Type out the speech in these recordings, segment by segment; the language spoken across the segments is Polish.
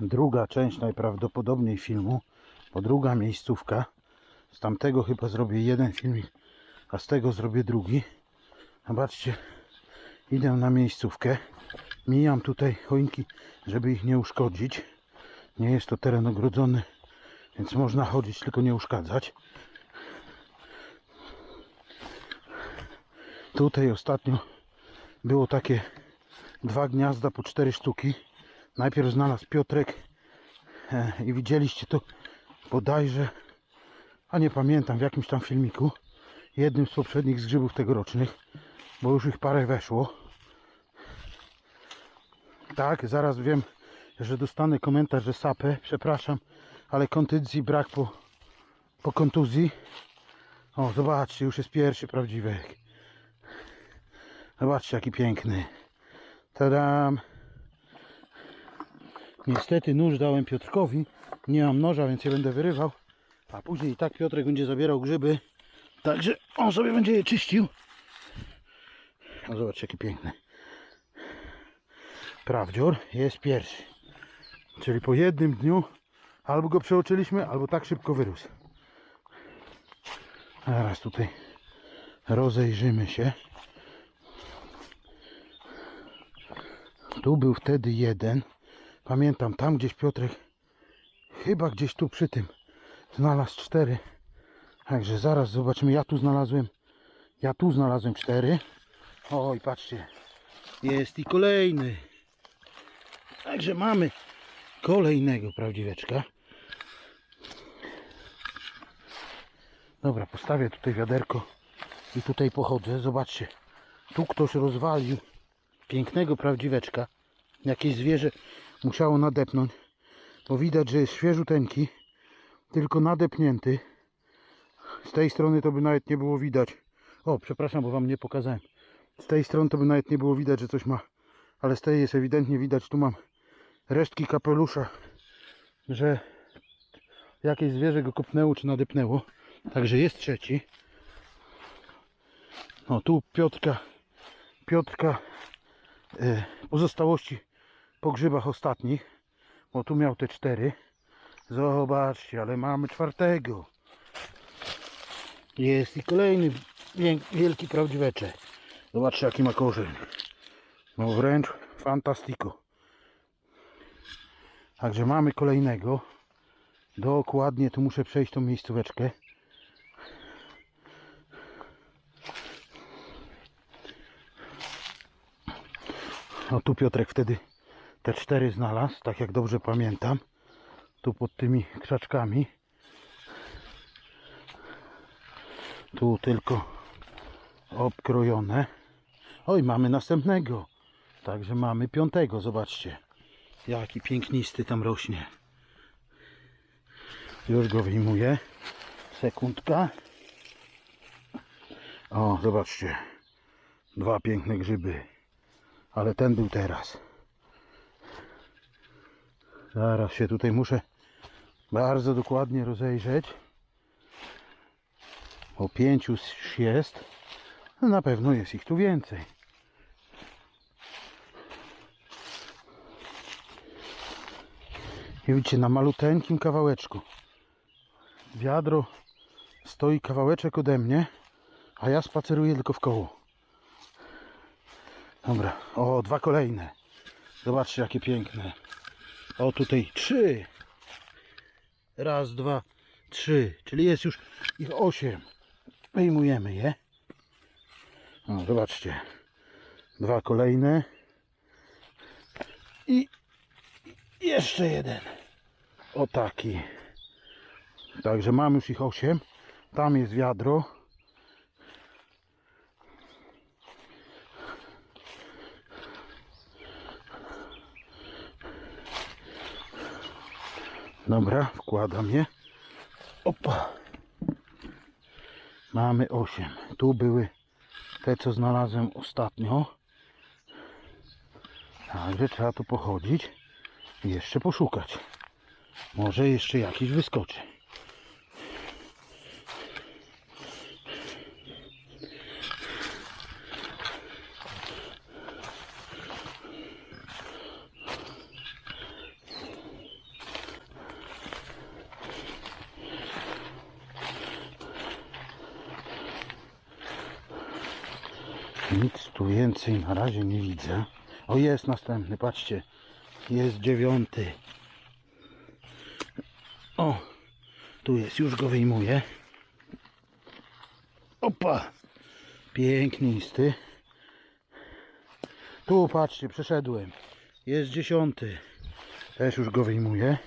druga część najprawdopodobniej filmu, bo druga miejscówka. Z tamtego chyba zrobię jeden filmik, a z tego zrobię drugi. Zobaczcie, idę na miejscówkę. Mijam tutaj choinki, żeby ich nie uszkodzić. Nie jest to teren ogrodzony, więc można chodzić, tylko nie uszkadzać. Tutaj ostatnio było takie dwa gniazda po cztery sztuki. Najpierw znalazł Piotrek e, i widzieliście to bodajże, a nie pamiętam w jakimś tam filmiku, jednym z poprzednich zgrzybów tegorocznych, bo już ich parę weszło. Tak, zaraz wiem, że dostanę komentarz, że sapę, przepraszam, ale kontuzji brak po, po kontuzji. O, zobaczcie, już jest pierwszy prawdziwek. Zobaczcie, jaki piękny. Tadam. Niestety nóż dałem Piotrkowi. Nie mam noża, więc je będę wyrywał. A później i tak Piotrek będzie zabierał grzyby. Także on sobie będzie je czyścił. Zobaczcie, jaki piękny. Prawdzior jest pierwszy. Czyli po jednym dniu albo go przeoczyliśmy, albo tak szybko wyrósł. Teraz tutaj rozejrzymy się. Tu był wtedy jeden. Pamiętam, tam gdzieś Piotrek, chyba gdzieś tu przy tym, znalazł cztery. Także zaraz zobaczymy. Ja tu znalazłem, ja tu znalazłem cztery. Oj, patrzcie, jest i kolejny. Także mamy kolejnego prawdziweczka. Dobra, postawię tutaj wiaderko i tutaj pochodzę. Zobaczcie, tu ktoś rozwalił pięknego prawdziweczka. Jakieś zwierzę musiało nadepnąć, bo widać, że jest świeżuteńki, tylko nadepnięty. Z tej strony to by nawet nie było widać. O, przepraszam, bo wam nie pokazałem. Z tej strony to by nawet nie było widać, że coś ma, ale z tej jest ewidentnie widać. Tu mam resztki kapelusza, że jakieś zwierzę go kopnęło czy nadepnęło. Także jest trzeci. O, tu Piotrka, Piotrka e, pozostałości po grzybach ostatnich, bo tu miał te cztery. Zobaczcie, ale mamy czwartego. Jest i kolejny wielki prawdziweczek. Zobaczcie jaki ma korzeń. No wręcz fantastiko. Także mamy kolejnego. Dokładnie tu muszę przejść tą miejscóweczkę. No tu Piotrek wtedy te cztery znalazł, tak jak dobrze pamiętam. Tu pod tymi krzaczkami. Tu tylko obkrojone. Oj, mamy następnego. Także mamy piątego, zobaczcie. Jaki pięknisty tam rośnie. Już go wyjmuję. Sekundka. O, zobaczcie. Dwa piękne grzyby. Ale ten był teraz. Zaraz się tutaj muszę bardzo dokładnie rozejrzeć. O pięciu jest. No na pewno jest ich tu więcej. I widzicie, na maluteńkim kawałeczku. Wiadro stoi kawałeczek ode mnie, a ja spaceruję tylko w koło. Dobra, o, dwa kolejne. Zobaczcie, jakie piękne. O, tutaj trzy. Raz, dwa, trzy. Czyli jest już ich osiem. Wyjmujemy je. O, zobaczcie. Dwa kolejne. I jeszcze jeden. O taki. Także mam już ich osiem. Tam jest wiadro. Dobra, wkładam je. Opa. Mamy 8. Tu były te, co znalazłem ostatnio. Także trzeba tu pochodzić i jeszcze poszukać. Może jeszcze jakiś wyskoczy. Nic tu więcej na razie nie widzę. O, jest następny, patrzcie. Jest dziewiąty. O, tu jest, już go wyjmuję. Opa! Pięknisty. Tu patrzcie, przeszedłem. Jest dziesiąty. Też już go wyjmuję.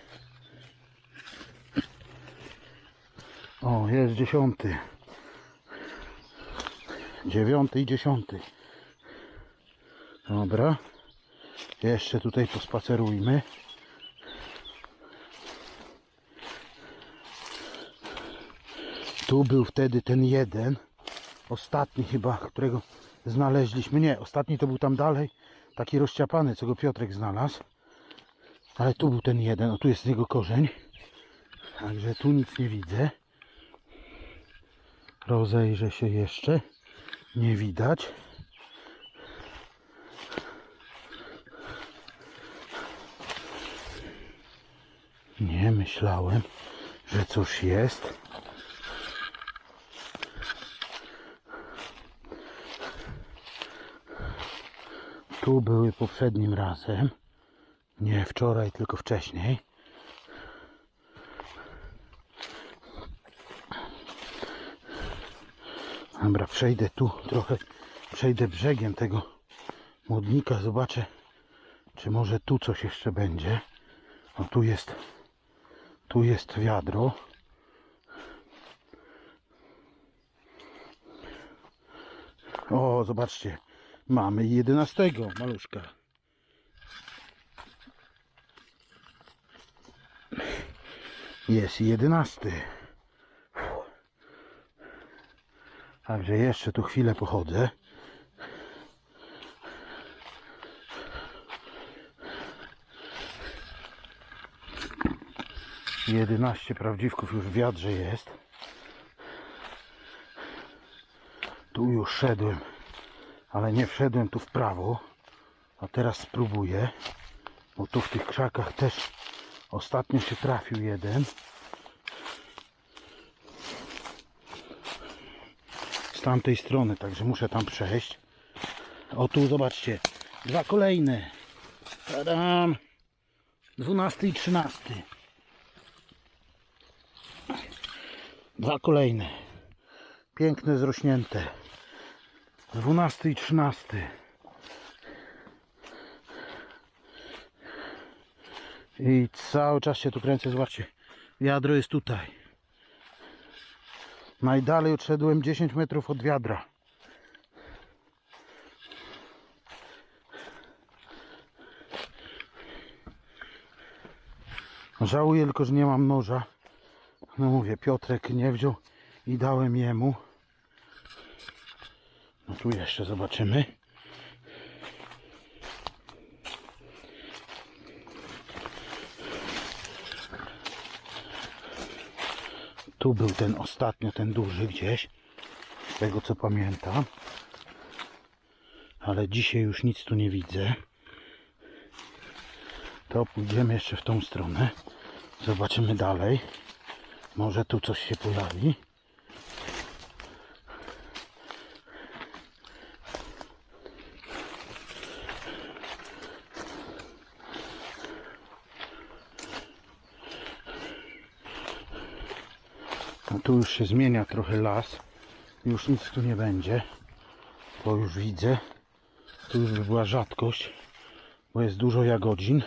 O, jest dziesiąty. Dziewiąty i dziesiąty. Dobra. Jeszcze tutaj pospacerujmy. Tu był wtedy ten jeden. Ostatni chyba, którego znaleźliśmy. Nie, ostatni to był tam dalej. Taki rozciapany, co go Piotrek znalazł. Ale tu był ten jeden. O, tu jest jego korzeń. Także tu nic nie widzę. Rozejrzę się jeszcze. Nie widać. Nie myślałem, że coś jest. Tu były poprzednim razem. Nie wczoraj, tylko wcześniej. Dobra, przejdę tu trochę, przejdę brzegiem tego modnika, zobaczę, czy może tu coś jeszcze będzie. O, tu jest, tu jest wiadro. O, zobaczcie, mamy jedenastego maluszka. Jest jedenasty. Także jeszcze tu chwilę pochodzę. Jedenaście prawdziwków już w wiadrze jest. Tu już szedłem, ale nie wszedłem tu w prawo. A teraz spróbuję, bo tu w tych krzakach też ostatnio się trafił jeden. Tamtej strony, także muszę tam przejść. O tu zobaczcie, dwa kolejne. Tadam! 12 i 13. Dwa kolejne. Piękne, zrośnięte. 12 i 13. I cały czas się tu kręcę, zobaczcie. Wiadro jest tutaj. Najdalej odszedłem 10 metrów od wiadra. Żałuję tylko, że nie mam noża. No mówię, Piotrek nie wziął i dałem jemu. No tu jeszcze zobaczymy. Tu był ten ostatnio, ten duży gdzieś. Z tego co pamiętam. Ale dzisiaj już nic tu nie widzę. To pójdziemy jeszcze w tą stronę. Zobaczymy dalej. Może tu coś się pojawi. No tu już się zmienia trochę las. Już nic tu nie będzie. To już widzę. Tu już by była rzadkość, bo jest dużo jagodzin.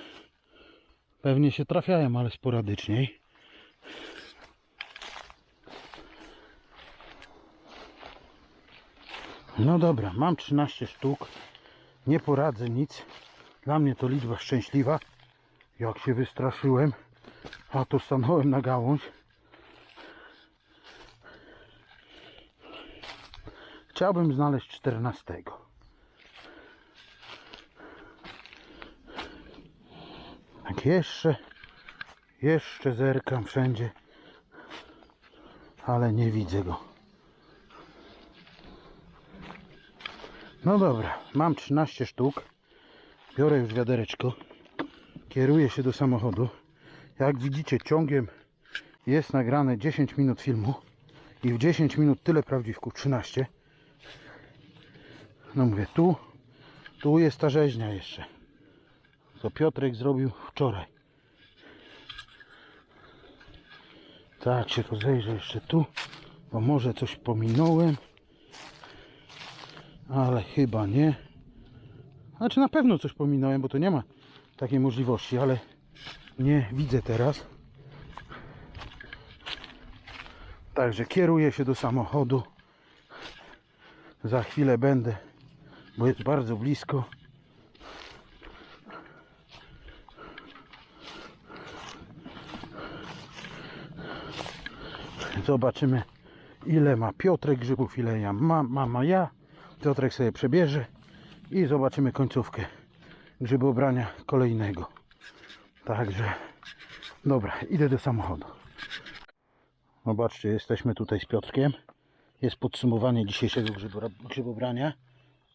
Pewnie się trafiają, ale sporadyczniej. No dobra, mam 13 sztuk. Nie poradzę nic. Dla mnie to liczba szczęśliwa. Jak się wystraszyłem, a to stanąłem na gałąź. Chciałbym znaleźć 14. Tak jeszcze, jeszcze zerkam wszędzie, ale nie widzę go. No dobra, mam 13 sztuk. Biorę już wiadereczko. Kieruję się do samochodu. Jak widzicie, ciągiem jest nagrane 10 minut filmu i w 10 minut tyle prawdziwków, 13. No mówię, tu, tu jest ta rzeźnia jeszcze. Co Piotrek zrobił wczoraj. Tak się rozejrzę jeszcze tu, bo może coś pominąłem. Ale chyba nie. Znaczy na pewno coś pominąłem, bo to nie ma takiej możliwości, ale nie widzę teraz. Także kieruję się do samochodu. Za chwilę będę, bo jest bardzo blisko. Zobaczymy ile ma Piotrek grzybów, ile ja ma, mama ja. Piotrek sobie przebierze i zobaczymy końcówkę grzybobrania kolejnego. Także dobra, idę do samochodu. Zobaczcie, jesteśmy tutaj z Piotrkiem. Jest podsumowanie dzisiejszego grzybobrania.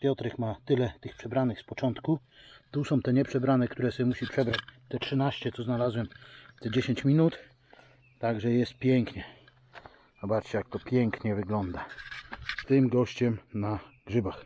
Piotrek ma tyle tych przebranych z początku. Tu są te nieprzebrane, które sobie musi przebrać. Te 13, co znalazłem, te 10 minut. Także jest pięknie. Zobaczcie, jak to pięknie wygląda. Z tym gościem na grzybach.